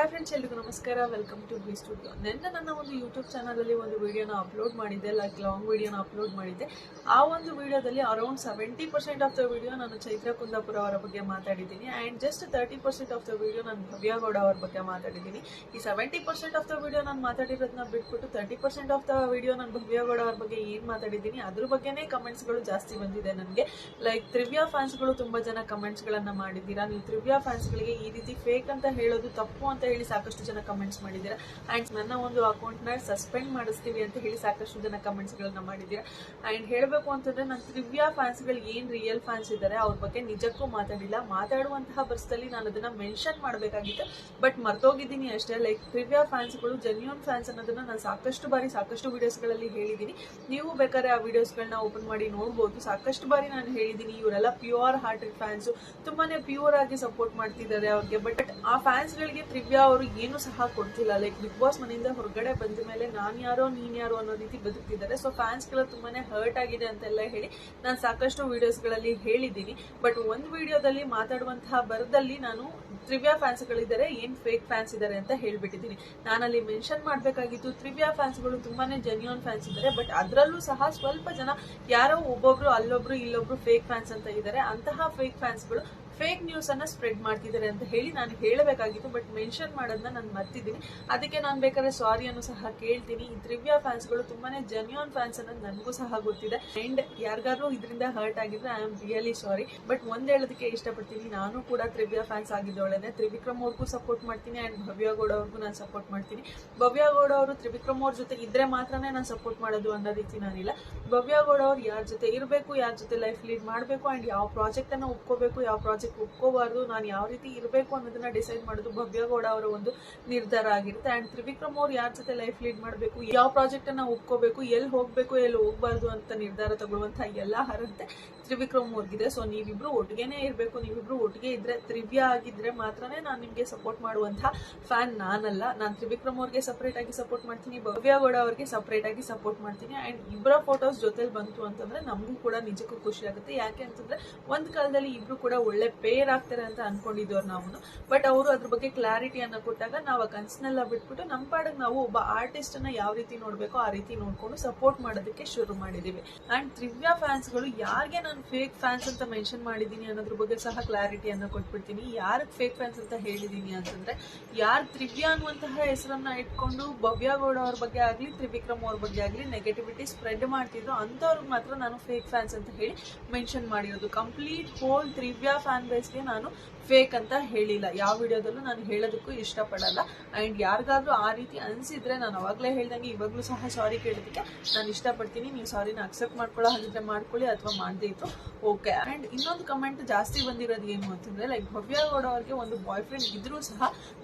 Hi friends ಎಲ್ರಿಗೂ ನಮಸ್ಕಾರ. Welcome to B studio ನಿನ್ನೆ ನನ್ನ ಒಂದು ಯೂಟ್ಯೂಬ್ ಚಾನಲಲ್ಲಿ ಒಂದು ವಿಡಿಯೋನ ಅಪ್ಲೋಡ್ ಮಾಡಿದ್ದೆ ಲೈಕ್ ಲಾಂಗ್ ವಿಡಿಯೋನ ಅಪ್ಲೋಡ್ ಮಾಡಿದ್ದೆ. ಆ ಒಂದು ವಿಡಿಯೋದಲ್ಲಿ around seventy percent of the video ನಾನು ಚೈತ್ರ ಕುಂದಾಪುರ ಅವರ ಬಗ್ಗೆ ಮಾತಾಡಿದ್ದೀನಿ. And just thirty percent of the video ನಾನು ಭವ್ಯಗೌಡ ಅವ್ರ ಬಗ್ಗೆ ಮಾತಾಡಿದ್ದೀನಿ. ಈ seventy percent of the video ನಾನು ಮಾತಾಡಿರೋದನ್ನ ಬಿಟ್ಬಿಟ್ಟು thirty percent of the video ನಾನು ಭವ್ಯಗೌಡ ಅವ್ರ ಬಗ್ಗೆ ಏನು ಮಾತಾಡಿದ್ದೀನಿ, ಅದ್ರ ಬಗ್ಗೆನೇ ಕಮೆಂಟ್ಸ್ಗಳು ಜಾಸ್ತಿ ಬಂದಿದೆ ನನಗೆ. ಲೈಕ್ ತ್ರಿವ್ಯಾ ಫ್ಯಾನ್ಸ್ಗಳು ತುಂಬ ಜನ ಕಮೆಂಟ್ಸ್ಗಳನ್ನು ಮಾಡಿದ್ದೀರಾ? ನೀವು ತ್ರಿವ್ಯಾ ಫ್ಯಾನ್ಸ್ಗಳಿಗೆ ಈ ರೀತಿ ಫೇಕ್ ಅಂತ ಹೇಳೋದು ತಪ್ಪು ಅಂತ ಹೇಳಿ ಸಾಕಷ್ಟು ಜನ ಕಮೆಂಟ್ಸ್ ಮಾಡಿದ್ದೀರಾ. ಆ್ಯಂಡ್ ನನ್ನ ಒಂದು ಅಕೌಂಟ್ನ ಸಸ್ಪೆಂಡ್ ಮಾಡಿಸ್ತೀವಿ ಅಂತ ಹೇಳಿ ಸಾಕಷ್ಟು ಜನ ಕಮೆಂಟ್ಸ್ಗಳನ್ನ ಮಾಡಿದ್ದೀರಾ. ಆ್ಯಂಡ್ ಹೇಳಬೇಕು ಅಂತಂದ್ರೆ ನನ್ನ ತ್ರಿವ್ಯಾ ಫ್ಯಾನ್ಸ್ಗಳು ಏನು ರಿಯಲ್ ಫ್ಯಾನ್ಸ್ ಇದ್ದಾರೆ ಅವ್ರ ಬಗ್ಗೆ ನಿಜಕ್ಕೂ ಮಾತಾಡಿಲ್ಲ. ಮಾತಾಡುವಂತಹ ಬಸ್ಸಲ್ಲಿ ನಾನು ಅದನ್ನ ಮೆನ್ಷನ್ ಮಾಡಬೇಕಾಗಿತ್ತು. ಬಟ್ ಮರ್ತೋಗಿದ್ದೀನಿ ಅಷ್ಟೇ. ಲೈಕ್ ತ್ರಿವ್ಯಾ ಫ್ಯಾನ್ಸ್ಗಳು ಜೆನ್ಯೂನ್ ಫ್ಯಾನ್ಸ್ ಅನ್ನೋದನ್ನ ನಾನು ಸಾಕಷ್ಟು ಬಾರಿ, ಸಾಕಷ್ಟು ವಿಡಿಯೋಸ್ಗಳಲ್ಲಿ ಹೇಳಿದ್ದೀನಿ. ನೀವು ಬೇಕಾದ್ರೆ ಆ ವಿಡಿಯೋಸ್ಗಳನ್ನ ಓಪನ್ ಮಾಡಿ ನೋಡ್ಬೋದು. ಸಾಕಷ್ಟು ಬಾರಿ ನಾನು ಹೇಳಿದ್ದೀನಿ, ಇವರೆಲ್ಲ ಪ್ಯೂರ್ ಹಾರ್ಟೆಡ್ ಫ್ಯಾನ್ಸು ತುಂಬಾನೇ ಪ್ಯೂರ್ ಆಗಿ ಸಪೋರ್ಟ್ ಮಾಡ್ತಿದ್ದಾರೆ ಅವ್ರಿಗೆ. ಬಟ್ ಆ ಫ್ಯಾನ್ಸ್ಗಳಿಗೆ ತ್ರಿವ್ಯಾ ಅವರು ಏನು ಸಹ ಕೊಡ್ತಿಲ್ಲ. ಲೈಕ್ ಬಿಗ್ ಬಾಸ್ ಮನೆಯಿಂದ ಹೊರಗಡೆ ಬಂದ ಮೇಲೆ ನಾನು ಯಾರೋ, ನೀನ್ ಯಾರೋ ಅನ್ನೋ ರೀತಿ ಬದುಕ್ತಿದ್ದಾರೆ. ಸೊ ಫ್ಯಾನ್ಸ್ಗಳು ತುಂಬಾನೇ ಹರ್ಟ್ ಆಗಿದೆ ಅಂತೆಲ್ಲ ಹೇಳಿ ನಾನು ಸಾಕಷ್ಟು ವಿಡಿಯೋಸ್ಗಳಲ್ಲಿ ಹೇಳಿದ್ದೀನಿ. ಬಟ್ ಒಂದು ವಿಡಿಯೋದಲ್ಲಿ ಮಾತಾಡುವಂತಹ ಬರದಲ್ಲಿ ನಾನು ತ್ರಿವ್ಯಾ ಫ್ಯಾನ್ಸ್ಗಳಿದ್ದಾರೆ ಏನ್ ಫೇಕ್ ಫ್ಯಾನ್ಸ್ ಇದ್ದಾರೆ ಅಂತ ಹೇಳ್ಬಿಟ್ಟಿದ್ದೀನಿ. ನಾನಲ್ಲಿ ಮೆನ್ಷನ್ ಮಾಡಬೇಕಾಗಿತ್ತು ತ್ರಿವ್ಯಾ ಫ್ಯಾನ್ಸ್ಗಳು ತುಂಬಾನೇ ಜೆನ್ಯೂನ್ ಫ್ಯಾನ್ಸ್ ಇದ್ದಾರೆ. ಬಟ್ ಅದರಲ್ಲೂ ಸಹ ಸ್ವಲ್ಪ ಜನ ಯಾರೋ ಒಬ್ಬೊಬ್ರು, ಅಲ್ಲೊಬ್ರು, ಇಲ್ಲೊಬ್ರು ಫೇಕ್ ಫ್ಯಾನ್ಸ್ ಅಂತ ಇದ್ದಾರೆ. ಅಂತಹ ಫೇಕ್ ಫ್ಯಾನ್ಸ್ಗಳು ಫೇಕ್ ನ್ಯೂಸ್ ಅನ್ನ ಸ್ಪ್ರೆಡ್ ಮಾಡ್ತಿದ್ದಾರೆ ಅಂತ ಹೇಳಿ ನಾನು ಹೇಳಬೇಕಾಗಿತ್ತು ಬಟ್ ಮೆನ್ಷನ್ ಮಾಡೋದನ್ನ ನಾನು ಮರ್ತಿದ್ದೀನಿ. ಅದಕ್ಕೆ ನಾನು ಬೇಕಾದ್ರೆ ಸಾರಿಯನ್ನು ಸಹ ಕೇಳ್ತೀನಿ. ಈ ತ್ರಿವ್ಯಾ ಫ್ಯಾನ್ಸ್ಗಳು ತುಂಬಾನೇ ಜೆನ್ಯೂನ್ ಫ್ಯಾನ್ಸ್ ಅನ್ನೋದು ನನಗೂ ಸಹ ಗೊತ್ತಿದೆ. ಅಂಡ್ ಯಾರಿಗಾದ್ರು ಇದರಿಂದ ಹರ್ಟ್ ಆಗಿದ್ರೆ I am really sorry but ಒಂದ್ ಹೇಳೋದಕ್ಕೆ ಇಷ್ಟಪಡ್ತೀನಿ, ನಾನು ಕೂಡ ತ್ರಿವ್ಯಾ ಫ್ಯಾನ್ಸ್ ಆಗಿದ್ದವಳೇನೆ ತ್ರಿವಿಕ್ರಮ್ ಅವ್ರಿಗೂ ಸಪೋರ್ಟ್ ಮಾಡ್ತೀನಿ ಅಂಡ್ ಭವ್ಯ ಗೌಡ ಅವ್ರಿಗೂ ನಾನು ಸಪೋರ್ಟ್ ಮಾಡ್ತೀನಿ. ಭವ್ಯ ಗೌಡ ಅವರು ತ್ರಿವಿಕ್ರಮ್ ಅವ್ರ ಜೊತೆ ಇದ್ರೆ ಮಾತ್ರನೇ ನಾನು ಸಪೋರ್ಟ್ ಮಾಡೋದು ಅನ್ನೋ ರೀತಿ ನಾನಿಲ್ಲ. ಭವ್ಯ ಗೌಡ ಅವ್ರು ಯಾರ ಜೊತೆ ಇರಬೇಕು, ಯಾರ ಜೊತೆ ಲೈಫ್ ಲೀಡ್ ಮಾಡಬೇಕು ಅಂಡ್ ಯಾವ ಪ್ರಾಜೆಕ್ಟ್ ಅನ್ನ ಒಪ್ಕೋಬೇಕು, ಯಾವ ಪ್ರಾಜೆಕ್ಟ್ ಒಪ್ಕೋಬಾರ್ದು ನಾನು ಯಾವ ರೀತಿ ಇರಬೇಕು ಅನ್ನೋದನ್ನ ಡಿಸೈಡ್ ಮಾಡೋದು ಭವ್ಯಗೌಡ ಅವರ ಒಂದು ನಿರ್ಧಾರ ಆಗಿರುತ್ತೆ. ಅಂಡ್ ತ್ರಿವಿಕ್ರಮ್ ಅವ್ರು ಯಾರ ಜೊತೆ ಲೈಫ್ ಲೀಡ್ ಮಾಡಬೇಕು, ಯಾವ ಪ್ರಾಜೆಕ್ಟ್ ಅನ್ನ ಒಪ್ಕೋಬೇಕು ಎಲ್ಲಿ ಹೋಗಬೇಕು ಎಲ್ಲಿ ಹೋಗಬಾರ್ದು ಅಂತ ನಿರ್ಧಾರ ತಗೊಳ್ಳುವಂಥ ಎಲ್ಲ ಅರ್ಹತೆ ತ್ರಿವಿಕ್ರಮ್ ಅವ್ರಿಗಿದೆ. ಸೊ ನೀವಿಬ್ರು ಒಟ್ಟಿಗೆನೇ ಇರಬೇಕು, ನೀವಿಬ್ರು ಒಟ್ಟಿಗೆ ಇದ್ರೆ ತ್ರಿವ್ಯ ಆಗಿದ್ರೆ ಮಾತ್ರನೇ ನಾನು ನಿಮಗೆ ಸಪೋರ್ಟ್ ಮಾಡುವಂತಹ ಫ್ಯಾನ್ ನಾನಲ್ಲ. ನಾನು ತ್ರಿವಿಕ್ರಮ್ ಅವ್ರಿಗೆ ಸಪರೇಟ್ ಆಗಿ ಸಪೋರ್ಟ್ ಮಾಡ್ತೀನಿ ಭವ್ಯಗೌಡ ಅವ್ರಿಗೆ ಸಪರೇಟ್ ಆಗಿ ಸಪೋರ್ಟ್ ಮಾಡ್ತೀನಿ. ಅಂಡ್ ಇಬ್ಬರ ಫೋಟೋಸ್ ಜೊತೆಲಿ ಬಂತು ಅಂತಂದ್ರೆ ನಮಗೂ ಕೂಡ ನಿಜಕ್ಕೂ ಖುಷಿ ಆಗುತ್ತೆ. ಯಾಕೆ ಅಂತಂದ್ರೆ ಒಂದು ಕಾಲದಲ್ಲಿ ಇಬ್ರು ಕೂಡ ಒಳ್ಳೆ ಪೇರ್ ಆಗ್ತಾರೆ ಅಂತ ಅನ್ಕೊಂಡಿದ್ದವ್ರು ನಾವು ಬಟ್ ಅವರು ಅದ್ರ ಬಗ್ಗೆ ಕ್ಲಾರಿಟಿಯನ್ನ ಕೊಟ್ಟಾಗ ನಾವು ಆ ಕನ್ಸನ್ನೆಲ್ಲ ಬಿಟ್ಬಿಟ್ಟು ನಮ್ಮ ಪಾಡಿಗೆ ನಾವು ಒಬ್ಬ ಆರ್ಟಿಸ್ಟ್ ಅನ್ನ ಯಾವ ರೀತಿ ನೋಡ್ಬೇಕು ಆ ರೀತಿ ನೋಡ್ಕೊಂಡು ಸಪೋರ್ಟ್ ಮಾಡೋದಕ್ಕೆ ಶುರು ಮಾಡಿದೀವಿ. ಅಂಡ್ ತ್ರಿವ್ಯಾ ಫ್ಯಾನ್ಸ್ಗಳು ಯಾರಿಗೆ ನಾನು ಫೇಕ್ ಫ್ಯಾನ್ಸ್ ಅಂತ ಮೆನ್ಷನ್ ಮಾಡಿದೀನಿ ಅನ್ನೋದ್ರ ಬಗ್ಗೆ ಸಹ ಕ್ಲಾರಿಟಿಯನ್ನ ಕೊಟ್ಬಿಡ್ತೀನಿ. ಯಾರಿಗೆ ಫೇಕ್ ಫ್ಯಾನ್ಸ್ ಅಂತ ಹೇಳಿದೀನಿ ಅಂತಂದ್ರೆ, ಯಾರು ತ್ರಿವ್ಯಾ ಅನ್ನುವಂತಹ ಹೆಸರನ್ನ ಇಟ್ಕೊಂಡು ಭವ್ಯಗೌಡ ಅವ್ರ ಬಗ್ಗೆ ಆಗ್ಲಿ, ತ್ರಿವಿಕ್ರಮ್ ಅವ್ರ ಬಗ್ಗೆ ಆಗ್ಲಿ ನೆಗೆಟಿವಿಟಿ ಸ್ಪ್ರೆಡ್ ಮಾಡ್ತಿದ್ರು ಅಂತವ್ರಿಗೆ ಮಾತ್ರ ನಾನು ಫೇಕ್ ಫ್ಯಾನ್ಸ್ ಅಂತ ಹೇಳಿ ಮೆನ್ಷನ್ ಮಾಡಿರೋದು. ಕಂಪ್ಲೀಟ್ ಹೋಲ್ ತ್ರಿವ್ಯಾ ಫ್ಯಾನ್ ಬೇಸ್ಗೆ ನಾನು ಫೇಕ್ ಅಂತ ಹೇಳಿಲ್ಲ. ಯಾವ ವಿಡಿಯೋದಲ್ಲೂ ನಾನು ಹೇಳೋದಕ್ಕೂ ಇಷ್ಟಪಡಲ್ಲ. ಅಂಡ್ ಯಾರಿಗಾದ್ರೂ ಆ ರೀತಿ ಅನ್ಸಿದ್ರೆ ನಾನು ಅವಾಗಲೇ ಹೇಳ್ದಂಗೆ ಇವಾಗಲೂ ಸಹ ಸಾರಿ ಕೇಳೋದಕ್ಕೆ ನಾನು ಇಷ್ಟಪಡ್ತೀನಿ. ನೀವು ಸಾರಿನ ಅಕ್ಸೆಪ್ಟ್ ಮಾಡ್ಕೊಳ್ಳೋ ಹಾಗಿದ್ರೆ ಮಾಡ್ಕೊಳ್ಳಿ ಅಥವಾ ಮಾಡದೇ ಇತ್ತು ಓಕೆ ಆ್ಯಂಡ್ ಇನ್ನೊಂದು ಕಮೆಂಟ್ ಜಾಸ್ತಿ ಬಂದಿರೋದು ಏನು ಅಂತಂದ್ರೆ ಲೈಕ್ ಭವ್ಯಗೌಡ ಅವ್ರಿಗೆ ಒಂದು ಬಾಯ್ ಫ್ರೆಂಡ್ ಇದ್ರೂ ಸಹ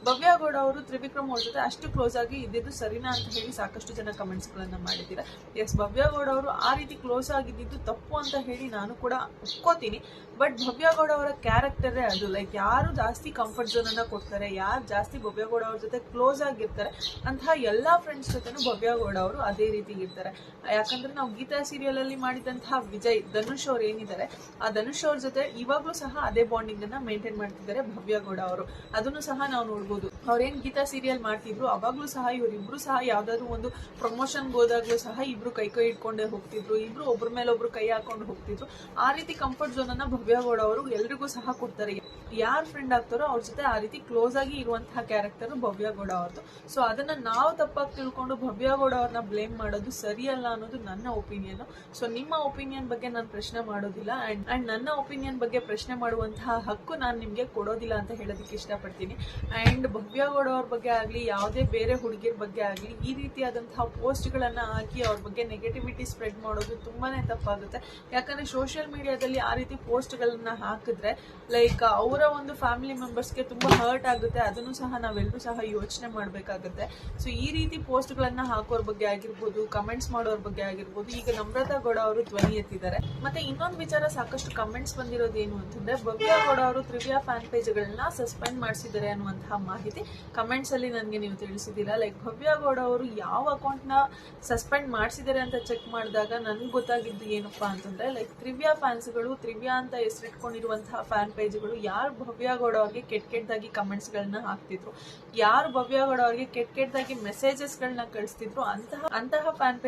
ಭವ್ಯಗೌಡ ಅವರು ತ್ರಿವಿಕ್ರಮ್ ಅವ್ರ ಜೊತೆ ಅಷ್ಟು ಕ್ಲೋಸ್ ಆಗಿ ಇದ್ದಿದ್ದು ಸರಿನಾ ಅಂತ ಹೇಳಿ ಸಾಕಷ್ಟು ಜನ ಕಮೆಂಟ್ಸ್ ಗಳನ್ನ ಮಾಡಿದ್ದೀರಾ. ಎಸ್ ಭವ್ಯಗೌಡ ಅವರು ಆ ರೀತಿ ಕ್ಲೋಸ್ ಆಗಿದ್ದು ತಪ್ಪು ಅಂತ ಹೇಳಿ ನಾನು ಕೂಡ ಒಪ್ಕೋತೀನಿ. ಬಟ್ ಭವ್ಯಗೌಡ ಅವರ ಕ್ಯಾರೆಕ್ಟರೇ ಅದು. ಲೈಕ್ ಯಾರು ಜಾಸ್ತಿ ಕಂಫರ್ಟ್ ಝೋನ್ ಅನ್ನ ಕೊಡ್ತಾರೆ, ಯಾರು ಜಾಸ್ತಿ ಭವ್ಯಗೌಡ ಅವ್ರ ಜೊತೆ ಕ್ಲೋಸ್ ಆಗಿರ್ತಾರೆ, ಅಂತಹ ಎಲ್ಲ ಫ್ರೆಂಡ್ಸ್ ಜೊತೆನೂ ಭವ್ಯಗೌಡ ಅವರು ಅದೇ ರೀತಿ ಇರ್ತಾರೆ. ಯಾಕಂದ್ರೆ ನಾವು ಗೀತಾ ಸೀರಿಯಲ್ ಅಲ್ಲಿ ಮಾಡಿದಂತಹ ವಿಜಯ್, ಧನುಷ್ ಅವ್ರು ಏನಿದ್ದಾರೆ ಆ ಧನುಷ್ ಅವ್ರ ಜೊತೆ ಇವಾಗಲೂ ಸಹ ಅದೇ ಬಾಂಡಿಂಗ್ ಅನ್ನ ಮೇಂಟೈನ್ ಮಾಡ್ತಿದ್ದಾರೆ ಭವ್ಯಗೌಡ ಅವರು. ಅದನ್ನು ಸಹ ನಾವು ನೋಡ್ಬೋದು. ಅವ್ರೇನ್ ಗೀತಾ ಸೀರಿಯಲ್ ಮಾಡ್ತಿದ್ರು, ಅವಾಗಲೂ ಸಹ ಇವರಿಬ್ರು ಸಹ ಯಾವ್ದಾದ್ರು ಒಂದು ಪ್ರಮೋಷನ್ ಹೋದಾಗ್ಲೂ ಸಹ ಇಬ್ರು ಕೈ ಕೈ ಇಟ್ಕೊಂಡೇ ಹೋಗ್ತಿದ್ರು, ಇಬ್ರು ಒಬ್ರ ಮೇಲೆ ಒಬ್ರು ಕೈ ಹಾಕೊಂಡು ಹೋಗ್ತಿದ್ರು. ಆ ರೀತಿ ಕಂಫರ್ಟ್ ಝೋನ್ ಅನ್ನ ಭವ್ಯಗೌಡ ಅವರು ಎಲ್ರಿಗೂ ಸಹ ಕೊಡ್ತಾರೆ. ಯಾರ್ ಫ್ರೆಂಡ್ ಆಗ್ತಾರೋ ಅವ್ರ ಜೊತೆ ಆ ರೀತಿ ಕ್ಲೋಸ್ ಆಗಿ ಇರುವಂತಹ ಕ್ಯಾರೆಕ್ಟರ್ ಭವ್ಯಗೌಡ ಅವ್ರದ್ದು ಸೊ ಅದನ್ನ ನಾವು ತಪ್ಪಾಗಿ ತಿಳ್ಕೊಂಡು ಭವ್ಯಗೌಡ ಅವ್ರನ್ನ ಬ್ಲೇಮ್ ಮಾಡೋದು ಸರಿಯಲ್ಲ ಅನ್ನೋದು ನನ್ನ ಒಪಿನಿಯನ್ ಸೊ ನಿಮ್ಮ ಒಪಿನಿಯನ್ ಬಗ್ಗೆ ನಾನು ಪ್ರಶ್ನೆ ಮಾಡೋದಿಲ್ಲ. ಅಂಡ್ ಅಂಡ್ ನನ್ನ ಒಪಿನಿಯನ್ ಬಗ್ಗೆ ಪ್ರಶ್ನೆ ಮಾಡುವಂತಹ ಹಕ್ಕು ನಾನು ನಿಮ್ಗೆ ಕೊಡೋದಿಲ್ಲ ಅಂತ ಹೇಳೋದಕ್ಕೆ ಇಷ್ಟಪಡ್ತೀನಿ. ಅಂಡ್ ಭವ್ಯಗೌಡ ಅವ್ರ ಬಗ್ಗೆ ಆಗ್ಲಿ, ಯಾವುದೇ ಬೇರೆ ಹುಡುಗಿರ ಬಗ್ಗೆ ಆಗ್ಲಿ, ಈ ರೀತಿಯಾದಂತಹ ಪೋಸ್ಟ್ ಗಳನ್ನ ಹಾಕಿ ಅವ್ರ ಬಗ್ಗೆ ನೆಗೆಟಿವಿಟಿ ಸ್ಪ್ರೆಡ್ ಮಾಡೋದು ತುಂಬಾನೇ ತಪ್ಪಾಗುತ್ತೆ. ಯಾಕಂದ್ರೆ ಸೋಷಿಯಲ್ ಮೀಡಿಯಾದಲ್ಲಿ ಆ ರೀತಿ ಪೋಸ್ಟ್ ಗಳನ್ನ ಹಾಕಿದ್ರೆ ಲೈಕ್ ಅವರ ಒಂದು ಫ್ಯಾಮಿಲಿ ಮೆಂಬರ್ಸ್ಗೆ ತುಂಬ ಹರ್ಟ್ ಆಗುತ್ತೆ. ಅದನ್ನು ಸಹ ನಾವೆಲ್ಲರೂ ಸಹ ಯೋಚನೆ ಮಾಡಬೇಕಾಗುತ್ತೆ. ಸೊ ಈ ರೀತಿ ಪೋಸ್ಟ್ ಹಾಕೋರ ಬಗ್ಗೆ ಆಗಿರ್ಬೋದು ಕಮೆಂಟ್ಸ್ ಮಾಡೋರ ಬಗ್ಗೆ ಆಗಿರ್ಬೋದು, ಈಗ ನಮ್ರತಾ ಗೌಡ ಅವರು ಧ್ವನಿ ಎತ್ತಿದ್ದಾರೆ. ಮತ್ತೆ ಇನ್ನೊಂದು ವಿಚಾರ ಸಾಕಷ್ಟು ಕಮೆಂಟ್ಸ್ ಬಂದಿರೋದು ಏನು ಅಂತಂದ್ರೆ, ಭವ್ಯ ಗೌಡ ಅವರು ತ್ರಿವ್ಯಾ ಫ್ಯಾನ್ ಪೇಜ್ಗಳನ್ನ ಸಸ್ಪೆಂಡ್ ಮಾಡಿಸಿದ್ದಾರೆ ಅನ್ನುವಂತಹ ಮಾಹಿತಿ ಕಮೆಂಟ್ಸ್ ಅಲ್ಲಿ ನನಗೆ ನೀವು ತಿಳಿಸಿದ್ದೀರಾ? ಲೈಕ್ ಭವ್ಯ ಗೌಡ ಅವರು ಯಾವ ಅಕೌಂಟ್ನ ಸಸ್ಪೆಂಡ್ ಮಾಡಿಸಿದ್ದಾರೆ ಅಂತ ಚೆಕ್ ಮಾಡಿದಾಗ ನನಗೆ ಗೊತ್ತಾಗಿದ್ದು ಏನಪ್ಪಾ ಅಂತಂದ್ರೆ ಲೈಕ್ ತ್ರಿವ್ಯಾ ಫ್ಯಾನ್ಸ್ಗಳು ತ್ರಿವ್ಯಾ ಅಂತ ಹೆಸರಿಟ್ಕೊಂಡಿರುವಂತಹ ಫ್ಯಾನ್ ಪೇಜ್ಗಳು ಯಾರು ಭವ್ಯ ಗೌಡ ಅವ್ರಿಗೆ ಕೆಟ್ಟ ಕೆಟ್ಟದಾಗಿ ಕಮೆಂಟ್ಸ್ಗಳನ್ನ ಹಾಕ್ತಿದ್ರು? ಯಾರು ಭವ್ಯ ಗೌಡ ಅವ್ರಿಗೆ ಕೆಟ್ಟ ಕೆಟ್ಟದಾಗಿ ಮೆಸೇಜಸ್ಗಳನ್ನ ಕಳಿಸ್ತಿದ್ರು? ಅಂತಹ ಅಂತಹ ಫ್ಯಾನ್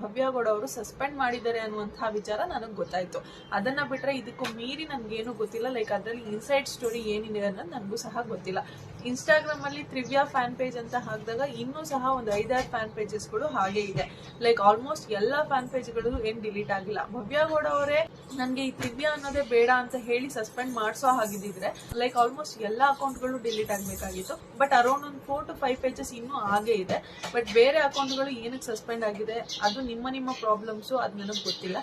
ಭವ್ಯ ಗೌಡ ಅವರು ಸಸ್ಪೆಂಡ್ ಮಾಡಿದ್ದಾರೆ ಅನ್ನುವಂತಹ ವಿಚಾರ ನನಗೆ ಗೊತ್ತಾಯ್ತು. ಅದನ್ನ ಬಿಟ್ರೆ ಇದಕ್ಕೂ ಮೀರಿ ನನ್ಗೇನು ಗೊತ್ತಿಲ್ಲ. ಲೈಕ್ ಅದ್ರಲ್ಲಿ ಇನ್ಸೈಡ್ ಸ್ಟೋರಿ ಏನಿದೆ ಅನ್ನೋದು ನನಗೂ ಸಹ ಗೊತ್ತಿಲ್ಲ. ಇನ್ಸ್ಟಾಗ್ರಾಮ್ ಅಲ್ಲಿ ತ್ರಿವ್ಯಾ ಫ್ಯಾನ್ ಪೇಜ್ ಅಂತ ಹಾಕಿದಾಗ ಇನ್ನೂ ಸಹ ಒಂದು ಐದಾರು ಫ್ಯಾನ್ ಪೇಜಸ್ಗಳು ಹಾಗೆ ಇದೆ. ಲೈಕ್ ಆಲ್ಮೋಸ್ಟ್ ಎಲ್ಲ ಫ್ಯಾನ್ ಪೇಜ್ಗಳು ಏನ್ ಡಿಲೀಟ್ ಆಗಿಲ್ಲ. ಭವ್ಯ ಗೌಡ ಅವರೇ ನನಗೆ ಈ ತ್ರಿವ್ಯಾ ಅನ್ನೋದೇ ಬೇಡ ಅಂತ ಹೇಳಿ ಸಸ್ಪೆಂಡ್ ಮಾಡಿಸೋ ಹಾಗಿದ್ದಿದ್ರೆ ಲೈಕ್ ಆಲ್ಮೋಸ್ಟ್ ಎಲ್ಲ ಅಕೌಂಟ್ಗಳು ಡಿಲೀಟ್ ಆಗಬೇಕಾಗಿತ್ತು. ಬಟ್ ಅರೌಂಡ್ ಒಂದು ಫೋರ್ ಟು ಫೈವ್ ಪೇಜಸ್ ಇನ್ನೂ ಹಾಗೆ ಇದೆ. ಬಟ್ ಬೇರೆ ಅಕೌಂಟ್ಗಳು ಏನಕ್ಕೆ ಸಸ್ಪೆಂಡ್ ಆಗಿದೆ, ಅದು ನಿಮ್ಮ ನಿಮ್ಮ ಪ್ರಾಬ್ಲಮ್ಸು ಅದು ನನಗೆ ಗೊತ್ತಿಲ್ಲ.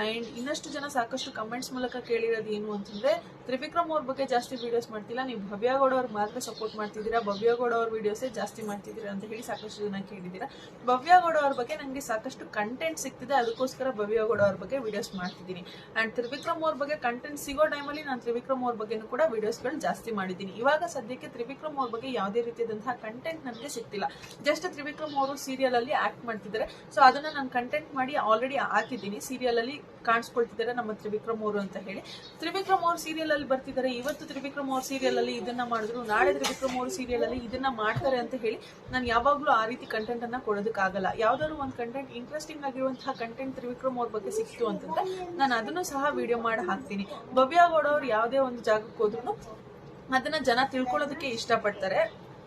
ಆ್ಯಂಡ್ ಇನ್ನಷ್ಟು ಜನ ಸಾಕಷ್ಟು ಕಮೆಂಟ್ಸ್ ಮೂಲಕ ಕೇಳಿರೋದು ಏನು ಅಂತಂದ್ರೆ, ತ್ರಿವಿಕ್ರಮ್ ಅವ್ರ ಬಗ್ಗೆ ಜಾಸ್ತಿ ವಿಡಿಯೋಸ್ ಮಾಡ್ತಿಲ್ಲ. ನೀವು ಭವ್ಯ ಗೌಡ ಅವ್ರಿಗೆ ಮಾತ್ರ ಸಪೋರ್ಟ್ ಮಾಡ್ತಿದ್ದೀರಾ? ಭವ್ಯ ಗೌಡ ಅವ್ರ ವಿಡಿಯೋಸೇ ಜಾಸ್ತಿ ಮಾಡ್ತಿದ್ದೀರಾ ಅಂತ ಹೇಳಿ ಸಾಕಷ್ಟು ಜನ ಕೇಳಿದ್ದೀರಾ. ಭವ್ಯಗೌಡ ಅವ್ರ ಬಗ್ಗೆ ನನಗೆ ಸಾಕಷ್ಟು ಕಂಟೆಂಟ್ ಸಿಗ್ತಿದೆ, ಅದಕ್ಕೋಸ್ಕರ ಭವ್ಯಗೌಡ ಅವ್ರ ಬಗ್ಗೆ ವಿಡಿಯೋಸ್ ಮಾಡ್ತಿದ್ದೀನಿ. ಆ್ಯಂಡ್ ತ್ರಿವಿಕ್ರಮ್ ಅವ್ರ ಬಗ್ಗೆ ಕಂಟೆಂಟ್ ಸಿಗೋ ಟೈಮಲ್ಲಿ ನಾನು ತ್ರಿವಿಕ್ರಮ್ ಅವ್ರ ಬಗ್ಗೆನೂ ಕೂಡ ವಿಡಿಯೋಸ್ಗಳು ಜಾಸ್ತಿ ಮಾಡಿದ್ದೀನಿ. ಇವಾಗ ಸದ್ಯಕ್ಕೆ ತ್ರಿವಿಕ್ರಮ್ ಅವ್ರ ಬಗ್ಗೆ ಯಾವುದೇ ರೀತಿಯಾದಂತಹ ಕಂಟೆಂಟ್ ನನಗೆ ಸಿಗ್ತಿಲ್ಲ. ಜಸ್ಟ್ ತ್ರಿವಿಕ್ರಮ್ ಅವರು ಸೀರಿಯಲ್ ಅಲ್ಲಿ ಆಕ್ಟ್ ಮಾಡ್ತಿದ್ದಾರೆ. ಸೊ ಅದನ್ನ ನಾನು ಕಂಟೆಂಟ್ ಮಾಡಿ ಆಲ್ರೆಡಿ ಹಾಕಿದ್ದೀನಿ. ಸೀರಿಯಲ್ ಅಲ್ಲಿ ಕಾಣಿಸ್ಕೊಳ್ತಿದ್ದಾರೆ ನಮ್ಮ ತ್ರಿವಿಕ್ರಮ್ ಅವರು ಅಂತ ಹೇಳಿ. ತ್ರಿವಿಕ್ರಮ್ ಅವ್ರು ಸೀರಿಯಲ್ ಅಲ್ಲಿ ಬರ್ತಿದ್ದಾರೆ. ಇವತ್ತು ತ್ರಿವಿಕ್ರಮ್ ಅವ್ರ ಸೀರಿಯಲ್ ಅಲ್ಲಿ ಇದನ್ನ ಮಾಡಿದ್ರು. ನಾಳೆ ತ್ರಿವಿಕ್ರಮ್ ಅವ್ರ ಸೀರಿಯಲ್ ಅಲ್ಲಿ ಇದನ್ನ ಮಾಡ್ತಾರೆ ಅಂತ ಹೇಳಿ ನಾನು ಯಾವಾಗ್ಲೂ ಆ ರೀತಿ ಕಂಟೆಂಟ್ ಅನ್ನ ಕೊಡೋದಕ್ಕಾಗಲ್ಲ. ಯಾವ್ದಾದ್ರು ಒಂದು ಕಂಟೆಂಟ್ ಇಂಟ್ರೆಸ್ಟಿಂಗ್ ಆಗಿರುವಂತಹ ಕಂಟೆಂಟ್ ತ್ರಿವಿಕ್ರಮ್ ಅವ್ರ ಬಗ್ಗೆ ಸಿಕ್ತು ಅಂತಂದ್ರೆ ನಾನು ಅದನ್ನು ಸಹ ವಿಡಿಯೋ ಮಾಡಿ ಹಾಕ್ತೀನಿ. ಭವ್ಯ ಗೌಡ ಅವ್ರು ಯಾವುದೇ ಒಂದು ಜಾಗಕ್ಕೆ ಹೋದ್ರು ಅದನ್ನ ಜನ ತಿಳ್ಕೊಳ್ಳೋದಕ್ಕೆ ಇಷ್ಟಪಡ್ತಾರೆ.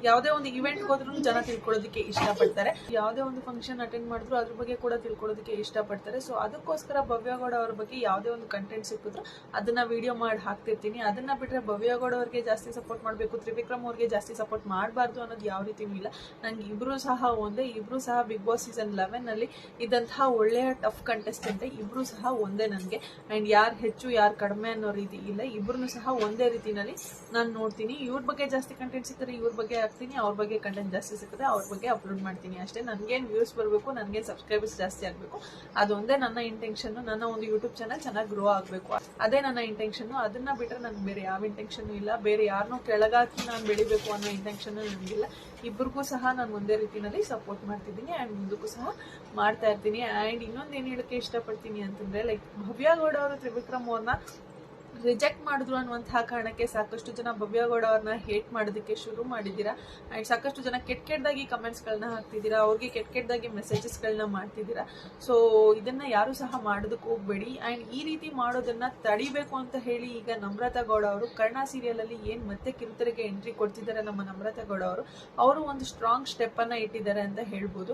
ಯಾವುದೇ ಒಂದು ಇವೆಂಟ್ ಹೋದ್ರೂ ಜನ ತಿಳ್ಕೊಳ್ಳೋದಕ್ಕೆ ಇಷ್ಟಪಡ್ತಾರೆ. ಯಾವುದೇ ಒಂದು ಫಂಕ್ಷನ್ ಅಟೆಂಡ್ ಮಾಡಿದ್ರು ಅದ್ರ ಬಗ್ಗೆ ಕೂಡ ತಿಳ್ಕೊಳ್ಳೋದಕ್ಕೆ ಇಷ್ಟಪಡ್ತಾರೆ. ಸೊ ಅದಕ್ಕೋಸ್ಕರ ಭವ್ಯಗೌಡ ಅವ್ರ ಬಗ್ಗೆ ಯಾವುದೇ ಒಂದು ಕಂಟೆಂಟ್ ಸಿಕ್ಕಿದ್ರು ಅದನ್ನ ವಿಡಿಯೋ ಮಾಡಿ ಹಾಕ್ತಿರ್ತೀನಿ. ಅದನ್ನ ಬಿಟ್ರೆ ಭವ್ಯಗೌಡ ಅವ್ರಿಗೆ ಜಾಸ್ತಿ ಸಪೋರ್ಟ್ ಮಾಡಬೇಕು, ತ್ರಿವಿಕ್ರಮ್ ಅವ್ರಿಗೆ ಜಾಸ್ತಿ ಸಪೋರ್ಟ್ ಮಾಡಬಾರ್ದು ಅನ್ನೋದು ಯಾವ ರೀತಿ ಇಲ್ಲ. ನಂಗೆ ಇಬ್ರು ಸಹ ಒಂದೇ, ಇಬ್ರು ಸಹ ಬಿಗ್ ಬಾಸ್ ಸೀಸನ್ ಲೆವೆನ್ ಅಲ್ಲಿ ಇದ್ದಂತಹ ಒಳ್ಳೆಯ ಟಫ್ ಕಂಟೆಸ್ಟೆಂಟ್ ಇಬ್ರು ಸಹ ಒಂದೇ ನನಗೆ ಅಂಡ್ ಯಾರು ಹೆಚ್ಚು, ಯಾರು ಕಡಿಮೆ ಅನ್ನೋ ರೀತಿ ಇಲ್ಲ. ಇಬ್ರು ಸಹ ಒಂದೇ ರೀತಿನಲ್ಲಿ ನಾನು ನೋಡ್ತೀನಿ. ಇವ್ರ ಬಗ್ಗೆ ಜಾಸ್ತಿ ಕಂಟೆಂಟ್ ಸಿಕ್ಕರೆ ಇವ್ರ ಬಗ್ಗೆ ಹಾಕ್ತೀನಿ, ಅವ್ರ ಬಗ್ಗೆ ಕಂಟೆಂಟ್ ಜಾಸ್ತಿ ಸಿಕ್ಕಿದ್ರೆ ಅವ್ರ ಬಗ್ಗೆ ಅಪ್ಲೋಡ್ ಮಾಡ್ತೀನಿ ಅಷ್ಟೇ. ನನಗೇನು ವ್ಯೂಸ್ ಬರಬೇಕು, ನನಗೇನು ಸಬ್ಸ್ಕ್ರೈಬರ್ಸ್ ಜಾಸ್ತಿ ಆಗಬೇಕು ಅದೊಂದೇ ನನ್ನ ಇಂಟೆನ್ಷನ್ನು ನನ್ನ ಒಂದು ಯೂಟ್ಯೂಬ್ ಚಾನಲ್ ಚೆನ್ನಾಗಿ ಗ್ರೋ ಆಗಬೇಕು. ಅದೇ ನನ್ನ ಇಂಟೆನ್ಷನ್ನು ಅದನ್ನು ಬಿಟ್ಟರೆ ನನಗೆ ಬೇರೆ ಯಾವ ಇಂಟೆನ್ಷನ್ನು ಇಲ್ಲ. ಬೇರೆ ಯಾರನ್ನೂ ಕೆಳಗಾಕಿ ನಾನು ಬೆಳಿಬೇಕು ಅನ್ನೋ ಇಂಟೆನ್ಷನ್ನು ನನಗಿಲ್ಲ. ಇಬ್ಬರಿಗೂ ಸಹ ನಾನು ಒಂದೇ ರೀತಿಯಲ್ಲಿ ಸಪೋರ್ಟ್ ಮಾಡ್ತಿದ್ದೀನಿ ಆ್ಯಂಡ್ ಮುಂದಕ್ಕೂ ಸಹ ಮಾಡ್ತಾ ಇರ್ತೀನಿ. ಆ್ಯಂಡ್ ಇನ್ನೊಂದು ಏನು ಹೇಳೋಕ್ಕೆ ಇಷ್ಟಪಡ್ತೀನಿ ಅಂತಂದರೆ ಲೈಕ್ ಭವ್ಯ ಗೌಡ ಅವರು ತ್ರಿವಿಕ್ರಮ್ ಅವ್ರನ್ನ ರಿಜೆಕ್ಟ್ ಮಾಡಿದ್ರು ಅನ್ನುವಂತಹ ಕಾರಣಕ್ಕೆ ಸಾಕಷ್ಟು ಜನ ಭವ್ಯಗೌಡ ಅವ್ರನ್ನ ಹೇಟ್ ಮಾಡೋದಕ್ಕೆ ಶುರು ಮಾಡಿದ್ದೀರಾ? ಆ್ಯಂಡ್ ಸಾಕಷ್ಟು ಜನ ಕೆಟ್ಟ ಕೆಟ್ಟದಾಗಿ ಕಮೆಂಟ್ಸ್ಗಳನ್ನ ಹಾಕ್ತಿದ್ದೀರಾ? ಅವ್ರಿಗೆ ಕೆಟ್ಟ ಕೆಟ್ಟದಾಗಿ ಮೆಸೇಜಸ್ಗಳನ್ನ ಮಾಡ್ತಿದ್ದೀರಾ? ಸೊ ಇದನ್ನ ಯಾರು ಸಹ ಮಾಡೋದಕ್ಕೆ ಹೋಗಬೇಡಿ. ಆ್ಯಂಡ್ ಈ ರೀತಿ ಮಾಡೋದನ್ನ ತಡಿಬೇಕು ಅಂತ ಹೇಳಿ ಈಗ ನಮ್ರತಾ ಗೌಡ ಅವರು ಕರ್ಣ ಸೀರಿಯಲಲ್ಲಿ ಏನು ಮತ್ತೆ ಕಿರುತೆರೆಗೆ ಎಂಟ್ರಿ ಕೊಡ್ತಿದ್ದಾರೆ ನಮ್ಮ ನಮ್ರತಾ ಗೌಡ ಅವರು ಅವರು ಒಂದು ಸ್ಟ್ರಾಂಗ್ ಸ್ಟೆಪ್ ಅನ್ನ ಇಟ್ಟಿದ್ದಾರೆ ಅಂತ ಹೇಳ್ಬೋದು.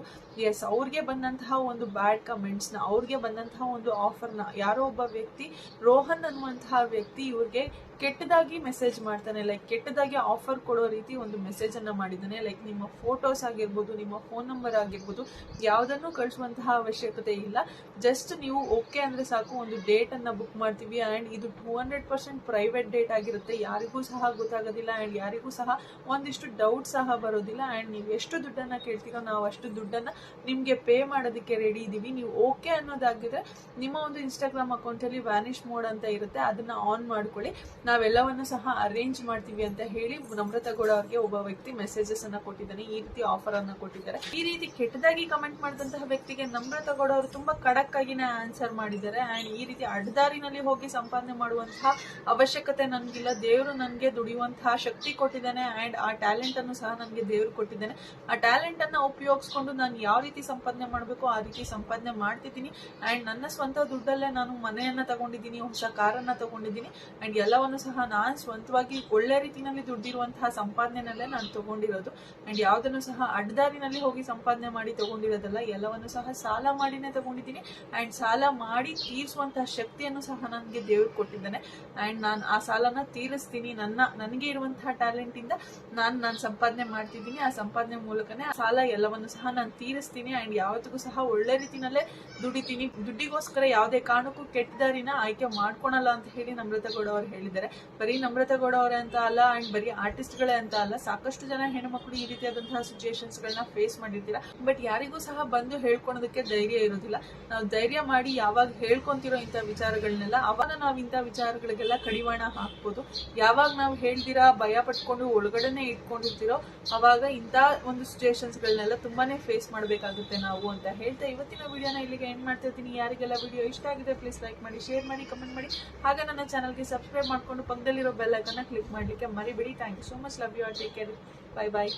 ಎಸ್ ಅವ್ರಿಗೆ ಬಂದಂತಹ ಒಂದು ಬ್ಯಾಡ್ ಕಮೆಂಟ್ಸ್ನ ಅವ್ರಿಗೆ ಬಂದಂತಹ ಒಂದು ಆಫರ್ನ ಯಾರೋ ಒಬ್ಬ ವ್ಯಕ್ತಿ ರೋಹನ್ ಅನ್ನುವಂತಹ ವ್ಯಕ್ತಿ ಇವ್ರಿಗೆ ಕೆಟ್ಟದಾಗಿ ಮೆಸೇಜ್ ಮಾಡ್ತಾನೆ ಲೈಕ್ ಕೆಟ್ಟದಾಗಿ ಆಫರ್ ಕೊಡೋ ರೀತಿ ಒಂದು ಮೆಸೇಜ್ ಅನ್ನ ಮಾಡಿದ್ದಾನೆ. ಲೈಕ್ ನಿಮ್ಮ ಫೋಟೋಸ್ ಆಗಿರ್ಬೋದು, ನಿಮ್ಮ ಫೋನ್ ನಂಬರ್ ಆಗಿರ್ಬೋದು, ಯಾವುದನ್ನು ಕಳಿಸುವಂತಹ ಅವಶ್ಯಕತೆ ಇಲ್ಲ. ಜಸ್ಟ್ ನೀವು ಓಕೆ ಅಂದ್ರೆ ಸಾಕು, ಒಂದು ಡೇಟ್ ಅನ್ನ ಬುಕ್ ಮಾಡ್ತೀವಿ. ಅಂಡ್ ಇದು two hundred percent private date ಆಗಿರುತ್ತೆ. ಯಾರಿಗೂ ಸಹ ಗೊತ್ತಾಗೋದಿಲ್ಲ ಅಂಡ್ ಯಾರಿಗೂ ಸಹ ಒಂದಿಷ್ಟು ಡೌಟ್ ಸಹ ಬರೋದಿಲ್ಲ. ಅಂಡ್ ನೀವು ಎಷ್ಟು ದುಡ್ಡನ್ನ ಕೇಳ್ತೀರೋ ನಾವು ಅಷ್ಟು ದುಡ್ಡನ್ನ ನಿಮ್ಗೆ ಪೇ ಮಾಡೋದಕ್ಕೆ ರೆಡಿ ಇದೀವಿ. ನೀವು ಓಕೆ ಅನ್ನೋದಾಗಿದ್ರೆ ನಿಮ್ಮ ಒಂದು ಇನ್ಸ್ಟಾಗ್ರಾಮ್ ಅಕೌಂಟ್ ಅಲ್ಲಿ ವ್ಯಾನಿಶ್ ಮೋಡ್ ಅಂತ ಇರುತ್ತೆ. ಅದನ್ನ ಆನ್ ಮಾಡ್ಕೊಳ್ಳಿ. ನಾವೆಲ್ಲವನ್ನು ಸಹ ಅರೇಂಜ್ ಮಾಡ್ತೀವಿ ಅಂತ ಹೇಳಿ ನಮ್ರತಾ ಗೌಡ ಅವ್ರಿಗೆ ಒಬ್ಬ ವ್ಯಕ್ತಿ ಮೆಸೇಜಸ್ ಅನ್ನ ಕೊಟ್ಟಿದ್ದಾನೆ. ಈ ರೀತಿ ಆಫರ್ ಅನ್ನ ಕೊಟ್ಟಿದ್ದಾರೆ. ಈ ರೀತಿ ಕೆಟ್ಟದಾಗಿ ಕಮೆಂಟ್ ಮಾಡಿದಂತಹ ವ್ಯಕ್ತಿಗೆ ನಮ್ರತಾ ಗೌಡ ಅವರು ತುಂಬಾ ಕಡಕ್ ಆಗಿನೇ ಆನ್ಸರ್ ಮಾಡಿದ್ದಾರೆ. ಅಂಡ್ ಈ ರೀತಿ ಅಡ್ಡದಾರಿನಲ್ಲಿ ಹೋಗಿ ಸಂಪಾದನೆ ಮಾಡುವಂತಹ ಅವಶ್ಯಕತೆ ನನ್ಗಿಲ್ಲ. ದೇವರು ನನಗೆ ದುಡಿಯುವಂತಹ ಶಕ್ತಿ ಕೊಟ್ಟಿದ್ದಾನೆ. ಅಂಡ್ ಆ ಟ್ಯಾಲೆಂಟ್ ಅನ್ನು ಸಹ ನನಗೆ ದೇವರು ಕೊಟ್ಟಿದ್ದಾನೆ. ಆ ಟ್ಯಾಲೆಂಟ್ ಅನ್ನ ಉಪಯೋಗಿಸ್ಕೊಂಡು ನಾನು ಯಾವ ರೀತಿ ಸಂಪಾದನೆ ಮಾಡಬೇಕು ಆ ರೀತಿ ಸಂಪಾದನೆ ಮಾಡ್ತಿದ್ದೀನಿ. ಅಂಡ್ ನನ್ನ ಸ್ವಂತ ದುಡ್ಡಲ್ಲೇ ನಾನು ಮನೆಯನ್ನ ತಗೊಂಡಿದ್ದೀನಿ, ಹೊಸ ಕಾರನ್ನ ತಗೊಂಡಿದ್ದೀನಿ. ಅಂಡ್ ಎಲ್ಲವನ್ನು ಸಹ ನಾನು ಸ್ವಂತವಾಗಿ ಒಳ್ಳೆ ರೀತಿನಲ್ಲಿ ದುಡ್ಡಿರುವಂತಹ ಸಂಪಾದನೆನಲ್ಲೇ ನಾನು ತಗೊಂಡಿರೋದು. ಅಂಡ್ ಯಾವುದನ್ನು ಸಹ ಅಡ್ಡದಾರಿನಲ್ಲಿ ಹೋಗಿ ಸಂಪಾದನೆ ಮಾಡಿ ತಗೊಂಡಿರೋದಲ್ಲ, ಎಲ್ಲವನ್ನು ಸಹ ಸಾಲ ಮಾಡಿನೇ ತಗೊಂಡಿದ್ದೀನಿ. ಅಂಡ್ ಸಾಲ ಮಾಡಿ ತೀರಿಸುವಂತಹ ಶಕ್ತಿಯನ್ನು ಸಹ ನನಗೆ ದೇವರು ಕೊಟ್ಟಿದ್ದಾನೆ. ಅಂಡ್ ನಾನು ಆ ಸಾಲನ ತೀರಿಸ್ತೀನಿ. ನನ್ನ, ನನಗೆ ಇರುವಂತಹ ಟ್ಯಾಲೆಂಟ್ ಇಂದ ನಾನು ನಾನು ಸಂಪಾದನೆ ಮಾಡ್ತಿದ್ದೀನಿ. ಆ ಸಂಪಾದನೆ ಮೂಲಕನೇ ಆ ಸಾಲ ಎಲ್ಲವನ್ನು ಸಹ ನಾನು ತೀರಿಸ್ತೀನಿ. ಅಂಡ್ ಯಾವತ್ತಿಗೂ ಸಹ ಒಳ್ಳೆ ರೀತಿನಲ್ಲೇ ದುಡಿತೀನಿ. ದುಡ್ಡಿಗೋಸ್ಕರ ಯಾವುದೇ ಕಾರಣಕ್ಕೂ ಕೆಟ್ಟ ದಾರಿನ ಆಯ್ಕೆ ಮಾಡ್ಕೊಳಲ್ಲ ಅಂತ ಹೇಳಿ ನಮ್ರತಾ ಗೌಡ ಅವರು ಹೇಳಿದ್ದಾರೆ. ಬರೀ ನಮ್ರತಾ ಗೌಡ ಅಂತ ಅಲ್ಲ ಅಂಡ್ ಬರೀ ಆರ್ಟಿಸ್ಟ್ಗಳೇ ಅಂತ ಅಲ್ಲ, ಸಾಕಷ್ಟು ಜನ ಹೆಣ್ಮಕ್ಳು ಈ ರೀತಿಯಾದಂತಹ ಸಿಚುಯೇಷನ್ಸ್ ಗಳನ್ನ ಫೇಸ್ ಮಾಡಿರ್ತೀರ. ಬಟ್ ಯಾರಿಗೂ ಸಹ ಬಂದು ಹೇಳ್ಕೊಳೋದಕ್ಕೆ ಧೈರ್ಯ ಇರೋದಿಲ್ಲ. ನಾವು ಧೈರ್ಯ ಮಾಡಿ ಯಾವಾಗ ಹೇಳ್ಕೊಂತಿರೋ ಇಂಥ ವಿಚಾರಗಳನ್ನೆಲ್ಲ ಅವಾಗ ನಾವು ಇಂಥ ವಿಚಾರಗಳಿಗೆಲ್ಲ ಕಡಿವಾಣ ಹಾಕ್ಬೋದು. ಯಾವಾಗ ನಾವು ಹೇಳ್ದಿರಾ, ಭಯ ಪಟ್ಕೊಂಡು ಒಳಗಡೆನೆ ಇಟ್ಕೊಂಡಿರ್ತಿರೋ, ಅವಾಗ ಇಂಥ ಒಂದು ಸಿಚುಯೇಷನ್ಸ್ಗಳನ್ನೆಲ್ಲ ತುಂಬಾನೇ ಫೇಸ್ ಮಾಡಬೇಕಾಗುತ್ತೆ ನಾವು ಅಂತ ಹೇಳ್ತಾ ಇವತ್ತಿನ ವಿಡಿಯೋನ ಇಲ್ಲಿಗೆ ಎಂಡ್ ಮಾಡ್ತಿರ್ತೀನಿ. ಯಾರಿಗೆಲ್ಲ ವಿಡಿಯೋ ಇಷ್ಟ ಆಗಿದೆ ಪ್ಲೀಸ್ ಲೈಕ್ ಮಾಡಿ ಶೇರ್ ಮಾಡಿ ಕಮೆಂಟ್ ಮಾಡಿ. ಹಾಗೆ ನನ್ನ ಚಾನಲ್ಗೆ ಸಬ್ಸ್ಕ್ರೈಬ್ ಮಾಡ್ಕೊಂಡು ಮಾಡಿಕೊಂಡು ಪಕ್ಕದಲ್ಲಿರೋ ಬೆಲ್ ಐಕನ್ನ ಕ್ಲಿಕ್ ಮಾಡಲಿಕ್ಕೆ ಮರಿಬೇಡಿ. Thank you so much love you or take care bye bye